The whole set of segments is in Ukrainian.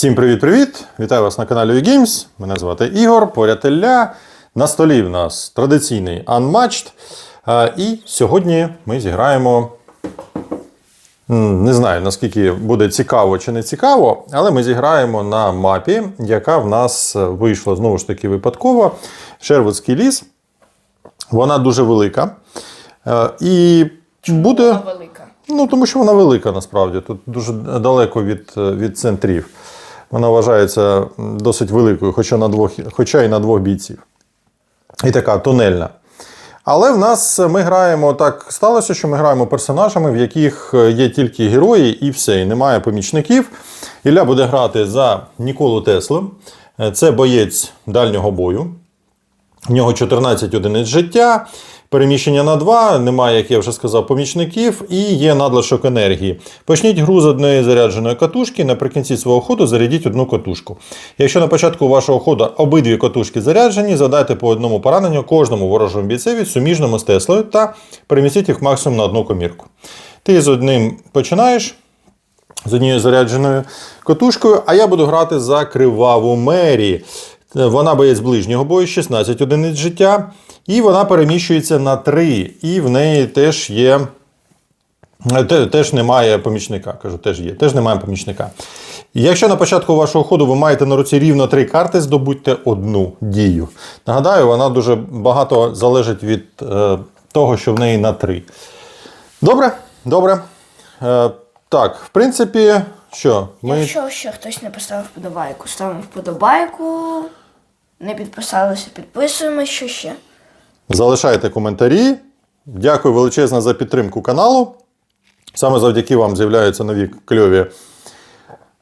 Всім привіт-привіт! Вітаю вас на каналі UGames. Мене звати Ігор, поряд Ілля. На столі в нас традиційний Unmatched. І сьогодні ми зіграємо. Не знаю, наскільки буде цікаво чи не цікаво, але ми зіграємо на мапі, яка в нас вийшла знову ж таки випадково. Шервудський ліс. Вона дуже велика. І буде. Вона велика. Ну, тому що вона велика насправді. Тут дуже далеко від, від центрів. Вона вважається досить великою, хоча, на двох, хоча і на двох бійців. І така тунельна. Але в нас ми граємо так сталося, що ми граємо персонажами, в яких є тільки герої, і все, і немає помічників. Ілля буде грати за Ніколу Теслу. Е, Це боєць дальнього бою. В нього 14 одиниць життя, переміщення на 2, немає, як я вже сказав, помічників, і є надлишок енергії. Почніть гру з однієї зарядженої катушки. Наприкінці свого ходу зарядіть одну катушку. Якщо на початку вашого ходу обидві катушки заряджені, задайте по одному пораненню кожному ворожому бійцеві суміжному з Теслою та перемістіть їх максимум на одну комірку. Ти з одним починаєш з однією зарядженою катушкою, а я буду грати за криваву Мері. Вона боєць ближнього бою, 16 одиниць життя, і вона переміщується на 3, і в неї теж є. е, Теж немає помічника. Кажу, теж є, теж немає помічника. Якщо на початку вашого ходу ви маєте на руці рівно три карти, здобудьте одну дію. Нагадаю, вона дуже багато залежить від е, того, що в неї на три. Добре, добре. Е, так, в принципі, що? Ми... Якщо ще хтось не поставив вподобайку, ставимо вподобайку. Не підписалися, підписуємо, що ще. Залишайте коментарі. Дякую величезно за підтримку каналу. Саме завдяки вам з'являються нові кльові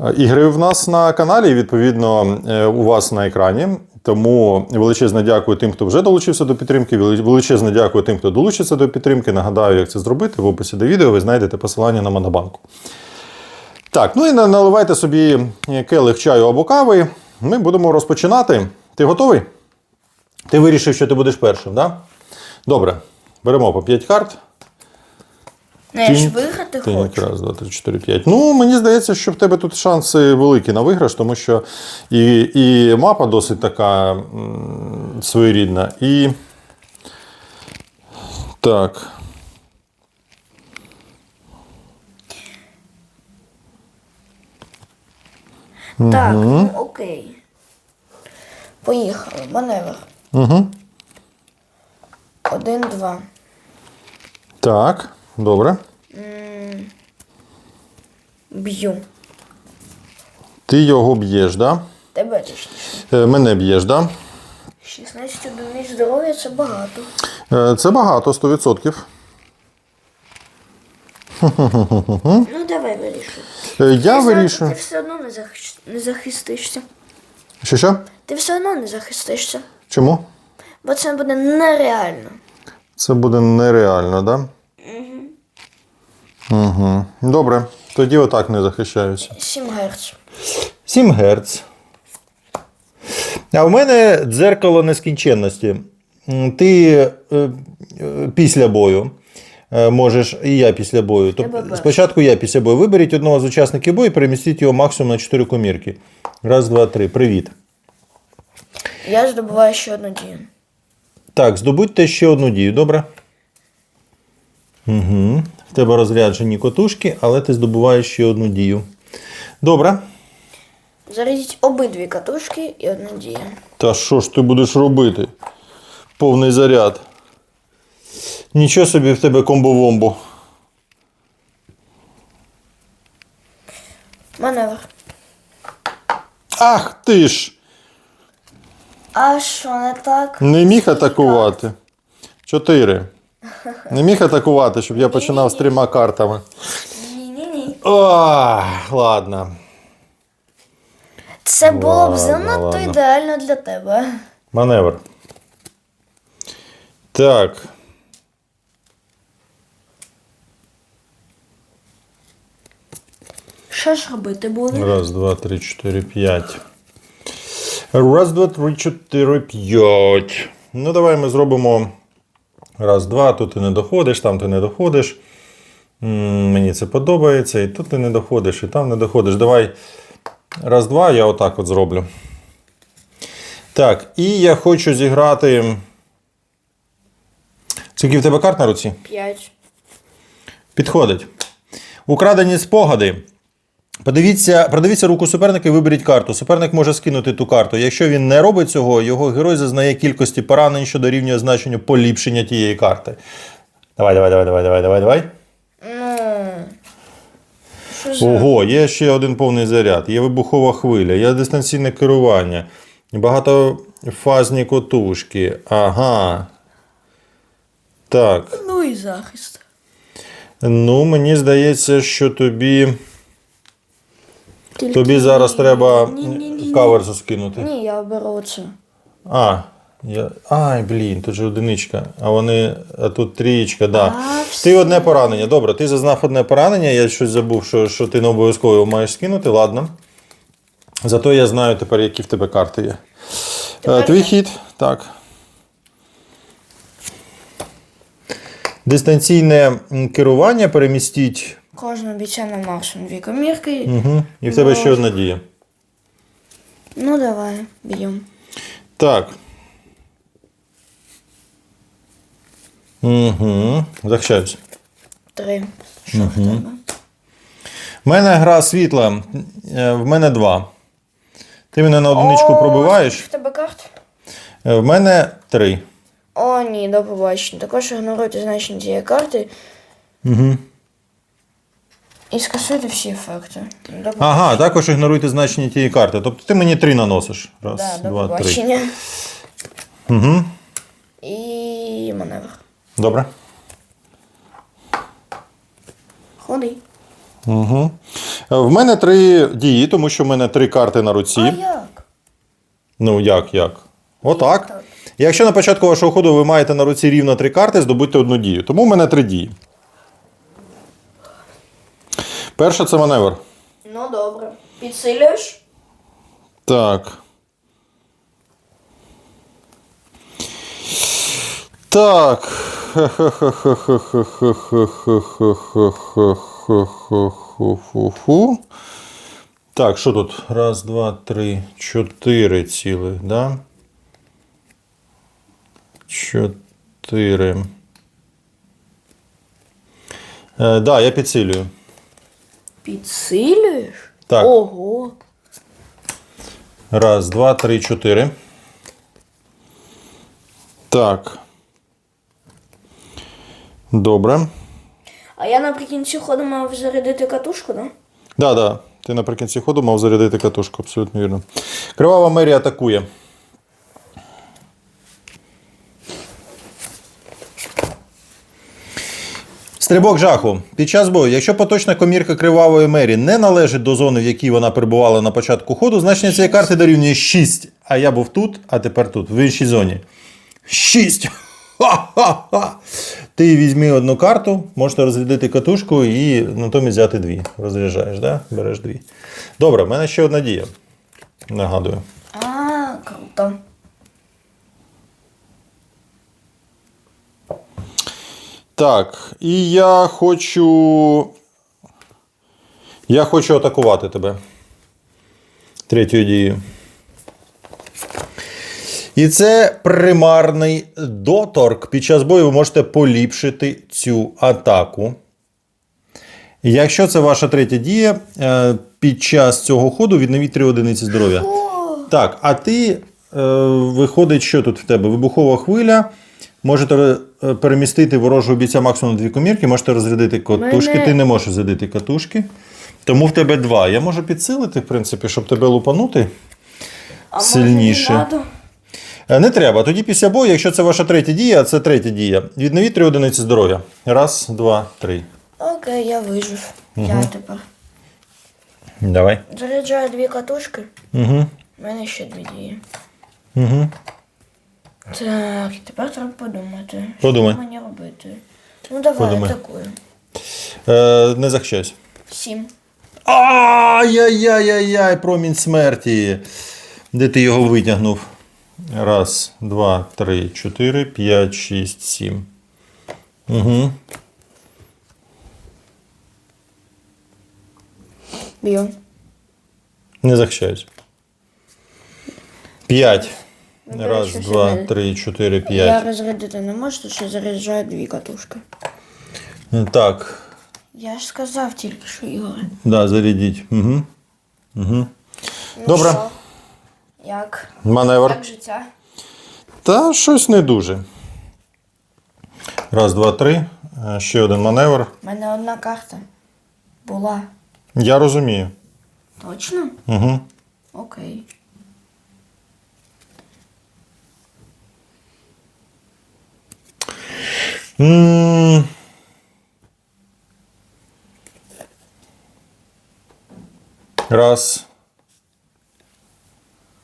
е, ігри в нас на каналі, і відповідно е, у вас на екрані. Тому величезне дякую тим, хто вже долучився до підтримки. вели- Величезне дякую тим, хто долучиться до підтримки. Нагадаю, як це зробити. В описі до відео ви знайдете посилання на Монобанку. Так, ну і наливайте собі келих чаю або кави. Ми будемо розпочинати. Ти готовий? Ти вирішив, що ти будеш першим, так? Да? Добре. Беремо по 5 карт. Ну, я ж виграти хочу. раз, два, три, чотири, п'ять. Ну, мені здається, що в тебе тут шанси великі на виграш, тому що і, і мапа досить така м, своєрідна. І. Так. Так, ну окей. Поїхали. Маневр. Угу. Один, два. Так, добре. Б'ю. Ти його б'єш, да? Тебе точніше. Е, Мене б'єш, да? 16 одиниць здоров'я це багато. Е, Це багато, 100%. Ну, давай вирішуй. Е, Я вирішую. Ти все одно не, захищ... не захистишся. Що що? Ти все одно не захистишся. Чому? Бо це буде нереально. Це буде нереально, да? Угу. Угу. Добре. Тоді отак не захищаюся. 7 Гц. 7 Гц. А в мене дзеркало нескінченності. Ти е, е, після бою е, можеш, і я після бою. Тобто, спочатку я після бою. Виберіть одного з учасників бою і перемістіть його максимум на 4 комірки. Раз, два, три. Привіт. Я здобуваю ще одну дію. Так, здобудьте ще одну дію, добре? Угу. В тебе розряджені котушки, але ти здобуваєш ще одну дію. Добре. Зарядіть обидві катушки і одна дія. Та що ж ти будеш робити? Повний заряд. Нічого собі в тебе комбо-вомбо. Маневр. Ах ти ж! А що не так? Не міг атакувати. Чотири. Не міг атакувати, щоб я починав з трьома картами. Ні-ні-ні. Ах, ладно. Це було б занадто ладно. ідеально для тебе. Маневр. Так. Що ж робити буде? Раз, два, три, чотири, п'ять. Раз, два, три, чотири, п'ять. Ну, давай ми зробимо. Раз, два. Тут ти не доходиш, там ти не доходиш. М, Мені це подобається. І тут ти не доходиш, і там не доходиш. Давай Раз, два, я отак от зроблю. Так, і я хочу зіграти. Скільки в тебе карт на руці? П'ять. Підходить. Украдені спогади. Подивіться, продивіться руку суперника і виберіть карту. Суперник може скинути ту карту. Якщо він не робить цього, його герой зазнає кількості поранень, що дорівнює значенню поліпшення тієї карти. Давай, давай, давай, давай, давай, давай, давай. Ого, є ще один повний заряд, є вибухова хвиля, є дистанційне керування, багатофазні котушки. Ага. Так. Ну і захист. Ну, мені здається, що тобі. Тільки Тобі зараз треба каверзу скинути. Ні, я беру це. А, я... Ай, блін, тут же одиничка. А вони. А тут трієчка, да. А, Ти одне поранення. Добре, ти зазнав одне поранення, я щось забув, що, що ти не обов'язково його маєш скинути, ладно. Зато я знаю тепер, які в тебе карти є. Е, Тепер Твій я. хід, так. Дистанційне керування перемістіть. Кожного бійця на максимум дві. Угу. І в тебе ще одна дія. Ну давай, б'ємо. Так. Угу. Захищаюсь. Три. Що в тебе? У мене гра світла, е, в мене два. Ти мене на одиничку О, пробиваєш, В тебе карт? е, в мене три. О, ні, до побачення. Також ігноруйте значення цієї карти Угу. І скасуйте всі ефекти. До. Ага, також ігноруйте значення тієї карти. Тобто ти мені три наносиш. Раз, Да, до два, три. побачення. Угу. І маневр. Добре. Ходи. Угу. В мене три дії, тому що в мене три карти на руці. А як? Ну, як, як? Отак. Якщо на початку вашого ходу ви маєте на руці рівно три карти, здобудьте одну дію. Тому в мене три дії. Перше це маневр. Ну добре. Підсилюєш? Так. Так. Так, що тут? Раз, два, три, чотири цілих, да? Чотири. Е, так, я підсилюю. Підсилюєш? Так. Ого. Раз, два, три, чотири. Так. Добре. А я наприкінці ходу мав зарядити катушку, да? Да, да. Ти наприкінці ходу мав зарядити катушку, абсолютно вірно. Кривава мерія атакує. Стрибок жаху. Під час бою, якщо поточна комірка кривавої мері не належить до зони, в якій вона перебувала на початку ходу, значення цієї карти дорівнює 6. А я був тут, а тепер тут, в іншій зоні. 6! Ха-ха-ха! Ти візьми одну карту, можете розрядити катушку і натомість взяти дві. Розряджаєш, да? береш дві. Добре, в мене ще одна дія. Нагадую. А, круто. Так, і я хочу. Я хочу атакувати тебе. Третьою дією. І це примарний доторк. Під час бою ви можете поліпшити цю атаку. Якщо це ваша третя дія, е, під час цього ходу відновіть 3 одиниці здоров'я. Так, а ти е, виходить, що тут в тебе? Вибухова хвиля. Можете е, перемістити ворожого бійця максимум на дві комірки, можете розрядити катушки. Мене- Ти не можеш розрядити катушки. Тому в тебе два. Я можу підсилити, в принципі, щоб тебе лупанути. А Сильніше. Може, не надо? Не треба. Тоді після бою, якщо це ваша третя дія, а це третя дія. Відновіть три одиниці здоров'я. Раз, два, три. Окей, я вижив. Я тепер. Давай. Заряджаю дві катушки. Угу. У мене ще дві дії. Угу. Так, тепер треба подумати. Подумай. Що мені робити? Ну давай, Подумай. атакую. Е, не захищайся. Сім. Ай-яй-яй-яй-яй, промінь смерті. Де ти його витягнув? Раз, два, три, чотири, п'ять, шість, сім. Угу. Б'ю. Не захищаюсь. П'ять. Ну, Раз, два, три, чотири, Я п'ять. розрядити не можу, тому що заряджаю дві катушки. Так. Я ж сказав тільки, що Ігор. Да, зарядіть. Угу. Угу. Ну Добре. що? Як? Маневр. Як життя? Та щось не дуже. Раз, два, три. Е, Ще один маневр. У мене одна карта була. Я розумію. Точно? Угу. Окей. М Раз.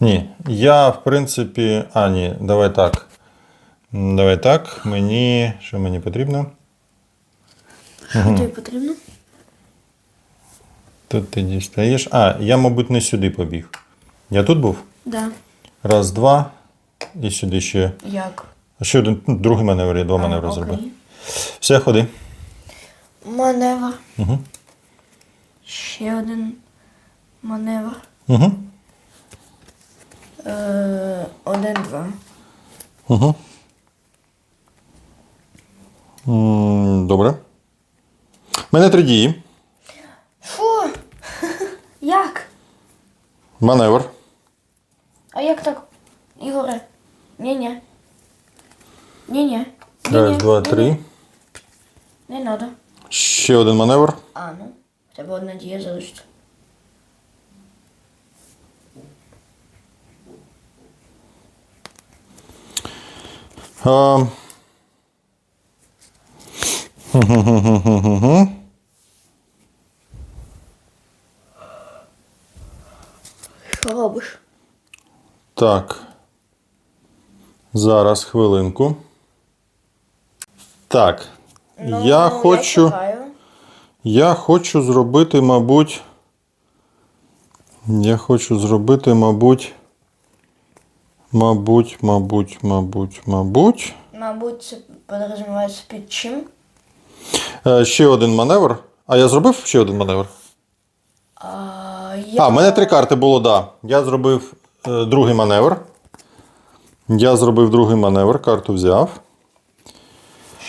Ні. Я, в принципі. А, ні, давай так. Давай так. Мені. Що мені потрібно? Що тобі потрібно? Тут ти дістаєш. А, я, мабуть, не сюди побіг. Я тут був? Да. Раз, два. І сюди ще. Як? Ще один, ну, другий маневр, я два маневри зробив. Все, ходи. Маневр. Угу. Ще один маневр. Угу. Е, один, два. Угу. Добре. У мене три дії. Фу! Як? Маневр. А як так? Ігоре? Ні-ні. Ні-ні. Раз, два, три. Не надо. Ще один маневр. А, ну. Тебе одна дія залишиться. А... Що робиш? Так. Зараз хвилинку. Так. я хочу. Ну, чекаю. Я хочу зробити, мабуть. Я хочу зробити, мабуть. Мабуть, мабуть, мабуть, мабуть. Мабуть, це підрозумівається під чим? Е, ще один маневр. А я зробив ще один маневр? А, я... А, в мене три карти було, так. Да. Я зробив е, другий маневр. Я зробив другий маневр, карту взяв.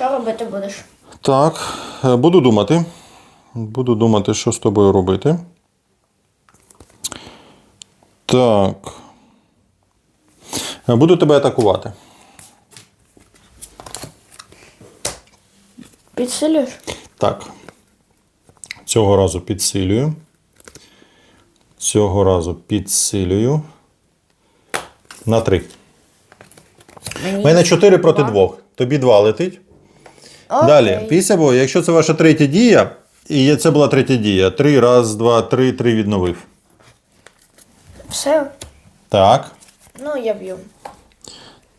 Що робити будеш? Так, е, буду думати. Буду думати, що з тобою робити. Так. Е, Буду тебе атакувати. Підсилюєш? Так. Цього разу підсилюю. Цього разу підсилюю. На три. У мене 4 проти 2. Тобі 2 летить. Окей. Далі, після бою, якщо це ваша третя дія, і це була третя дія. Три, раз, два, три, три відновив. Все? Так. Ну, я б'ю.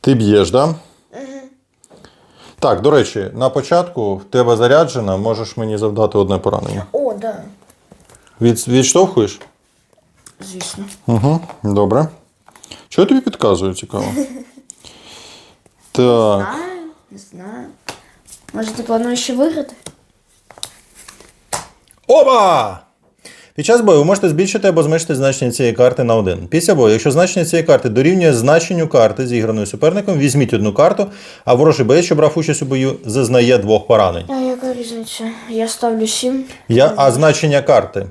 Ти б'єш, так? Да? Так, до речі, на початку в тебе заряджена, можеш мені завдати одне поранення. О, да. Від, відштовхуєш? Звісно. Угу, добре. Що я тобі підказую, цікаво? Так. Знаю, не знаю. Може, ти плануєш ще виграти? Оба! Під час бою ви можете збільшити або зменшити значення цієї карти на 1. Після бою, якщо значення цієї карти дорівнює значенню карти, зіграної суперником, візьміть одну карту, а ворожий боєць, що брав участь у бою, зазнає двох поранень. А яка різниця? Я ставлю 7. Я, а значення карти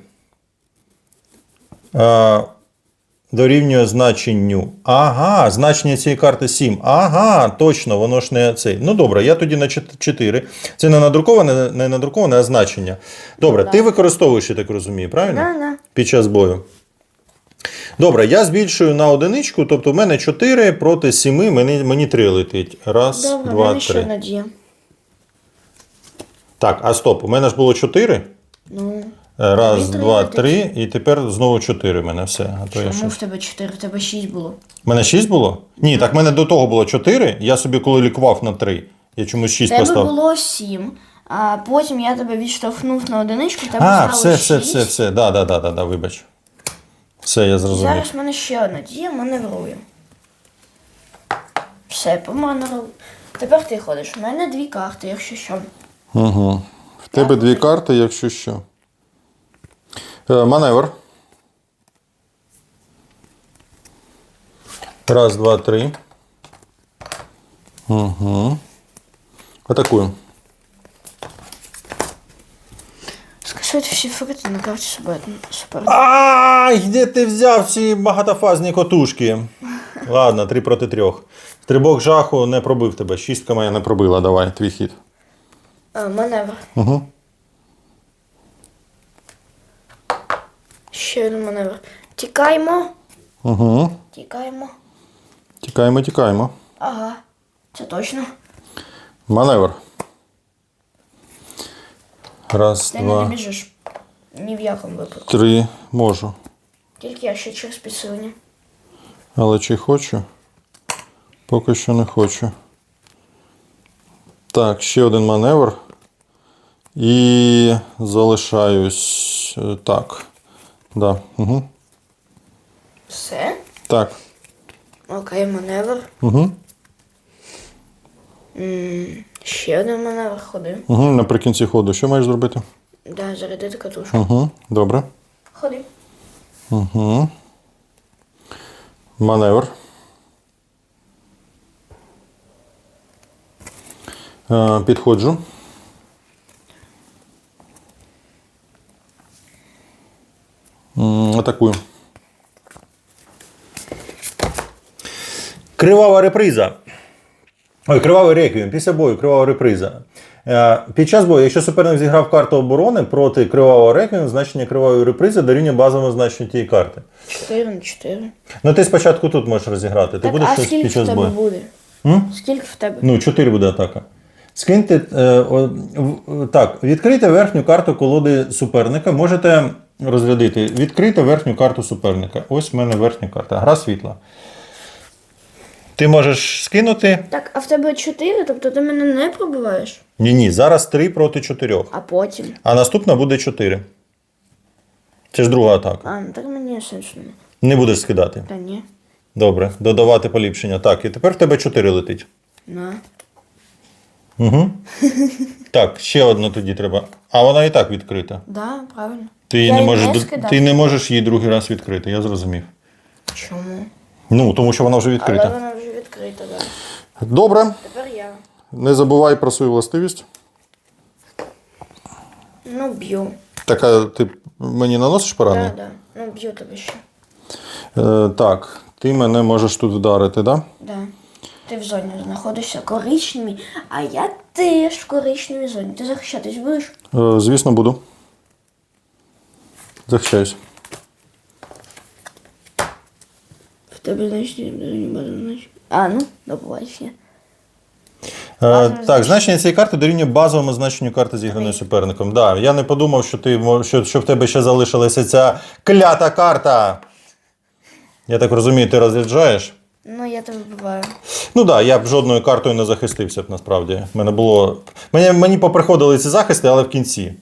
а, дорівнює значенню. Ага, значення цієї карти 7. Ага, точно, воно ж не цей. Ну добре, я тоді на 4. Це не надруковане, не надруковане, а значення. Добре, ти використовуєш, я так розумію, правильно? Да, да. Під час бою. Добре, я збільшую на одиничку, тобто в мене 4 проти 7, мені, мені 3 летить. Раз, Добре, два, мене ще три. одна. Так, а стоп, у мене ж було 4. Ну, Раз, Тобі три два, три, і тепер знову чотири в мене все. А то я чому щось. в тебе 4, в тебе 6 було? У мене шість було? Ні, так в мене до того було чотири. Я собі коли лікував на три. Я чомусь В шість тебе поставив. було 7, а потім я тебе відштовхнув на одиничку, в тебе А, стало все, все, 6. все, все. Да, да, да, да, да, вибач. Все, я зрозумів. Зараз в мене ще одна дія, маневрую. Все, поманеврую. Тепер ти ходиш. У мене дві карти, якщо що. Угу. В тебе Так. Е, дві карти, якщо що. Е, маневр. Раз, два, три. Угу. Атакую. Скасуйте всі фрукти на карті супер. Ай, де ти взяв ці багатофазні котушки? Ладно, три проти трьох. Стрибок жаху не пробив тебе. Шістка моя не пробила. Давай, твій хід. Маневр. Угу. Ще один маневр. Тікаємо. Угу. Тікаємо. Тікаємо, тікаємо. Ага. Це точно. Маневр. Раз, Ти не два, добіжиш. Ні в якому випадку. три. Можу. Тільки я ще через підсилення. Але чи хочу? Поки що не хочу. Так, ще один маневр. І залишаюсь. е, Так. Да. Угу. Все. Так. Окей, маневр. Угу. м ще один маневр ходи. Угу. Наприкінці ходу. Що маєш зробити? Да, зарядити катушку. Угу. Добре. Ходи. Угу. Маневр. Е, Підходжу. Атакую. Кривава реприза. Ой, кривавий реквієм. Після бою кривава реприза. Е, Під час бою, якщо суперник зіграв карту оборони проти кривавого реквієм, значення кривавої репризи дорівнює базовому значенню тієї карти. 4 на 4. Ну ти спочатку тут можеш розіграти. Ти Так, будеш а щось скільки під в тебе бою. буде? М? Скільки в тебе? Ну, 4 буде атака. Скиньте. Е, о, в- так, відкрийте верхню карту колоди суперника. Можете розрядити. Відкрийте верхню карту суперника. Ось в мене верхня карта. Гра світла. Ти можеш скинути. Так, а в тебе 4, тобто ти мене не пробиваєш, Ні, ні, зараз 3 проти 4. а потім. А наступна буде 4. Це ж друга атака. А, ну так мені сенсу немає. Не будеш скидати. Та ні. Добре, додавати поліпшення. Так, і тепер в тебе 4 летить. На. Угу. Так, ще одну тоді треба. А вона і так відкрита. Да, правильно. Ти, її Я не її можеш, не ти не можеш її другий раз відкрити, я зрозумів. Чому? Ну, тому що вона вже Але відкрита. вона вже відкрита, так. Да. Добре, Тепер я. не забувай про свою властивість. Ну, б'ю. Така, ти мені наносиш поранення? Так, да, да. Ну, б'ю тебе ще. Е, так, ти мене можеш тут вдарити, так? Да. Ти в зоні знаходишся коричневій, а я теж в коричневій зоні. Ти захищатись будеш? Е, звісно, буду. Захищаюсь. В тебе, значить, не буде, значить. А, ну, до побачення. Е, Базове так, значення цієї карти дорівнює базовому значенню карти зіграної суперником. Да, я не подумав, що, ти, мо- що, що в тебе ще залишилася ця клята карта. Я так розумію, ти розряджаєш? Ну, я тебе вбиваю. Ну так, да, я б жодною картою не захистився б насправді. Мене було. Мені, мені поприходили ці захисти, але в кінці.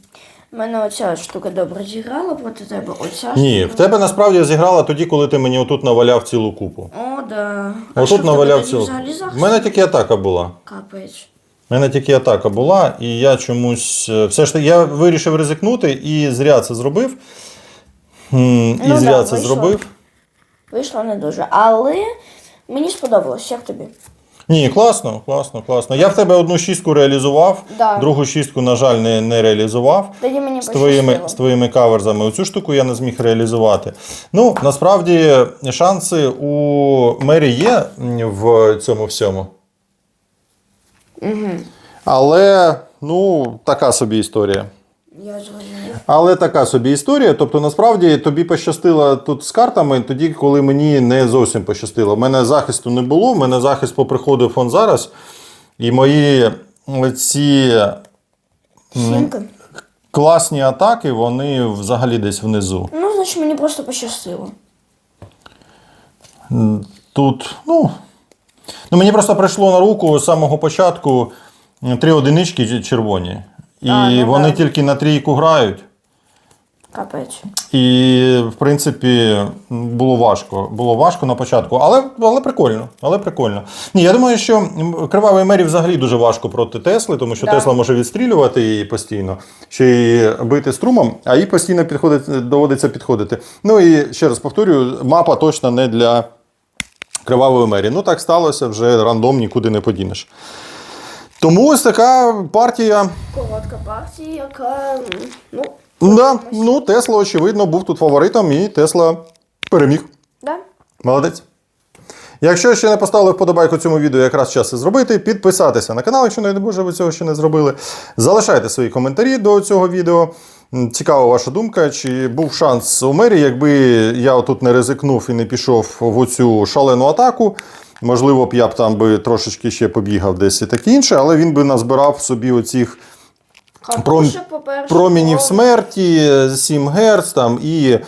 У мене оця штука добре зіграла проти тебе. Оця Ні, в тебе насправді зіграла тоді, коли ти мені отут наваляв цілу купу. О, да. А Отут наваляв цілу. взагалі У мене тільки атака була. Капець. У мене тільки атака була, і я чомусь. е, Все ж таки, я вирішив ризикнути і зря це зробив. І Ну зря да, це вийшло. зробив. Вийшло не дуже. Але мені сподобалось, як тобі? Ні, класно, класно, класно. Я в тебе одну шістку реалізував, Да. другу шістку, на жаль, не, не реалізував. Тоді мені З твоїми, пощастило. з твоїми каверзами. Оцю штуку я не зміг реалізувати. Ну, насправді, шанси у мері є в цьому всьому. Угу. Але, ну, така собі історія. Я зрозумів. Але така собі історія. Тобто, насправді тобі пощастило тут з картами тоді, коли мені не зовсім пощастило. У мене захисту не було, у мене захист поприходив он зараз. І мої ці класні атаки, вони взагалі десь внизу. Ну, значить, мені просто пощастило. Тут, ну. Ну, мені просто прийшло на руку з самого початку три одинички червоні. І А, ну вони да. тільки на трійку грають. Капець. І, в принципі, було важко. Було важко на початку, але, але прикольно. Але прикольно. Ні, я думаю, що кривавий мері взагалі дуже важко проти Тесли, тому що Да. Тесла може відстрілювати її постійно, ще й бити струмом, а їй постійно підходить, доводиться підходити. Ну і ще раз повторюю, мапа точно не для Кривавої мері. Ну, так сталося, вже рандом нікуди не подінеш. Тому ось така партія. Коротка партія, яка. Ну, Да, ну, Тесла, очевидно, був тут фаворитом, і Тесла переміг. да. Молодець. Якщо ще не поставили вподобайку цьому відео, якраз час це зробити. Підписатися на канал, якщо не боже, ви цього ще не зробили. Залишайте свої коментарі до цього відео. Цікава ваша думка, чи був шанс у мері, якби я тут не ризикнув і не пішов в оцю шалену атаку. Можливо, б я б там би трошечки ще побігав десь і таке інше, але він би назбирав собі оцих По-перше. промінів смерті, 7 Гц там, і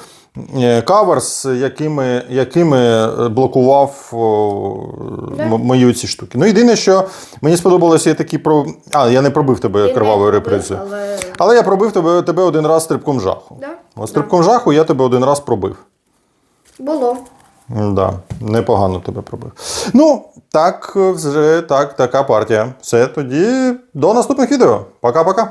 е, каверс, якими, якими е, блокував Да. мої ці штуки. Ну, єдине, що мені сподобалося, є такі про. А, я не пробив тебе кривавою репризою. Але... Але я пробив тебе, тебе один раз стрибком жаху. Да? От стрибком жаху я тебе один раз пробив. Було. Да, непогано тебе пробив. Ну, так, вже так, така партія. Все, тоді до наступних відео. Пока-пока.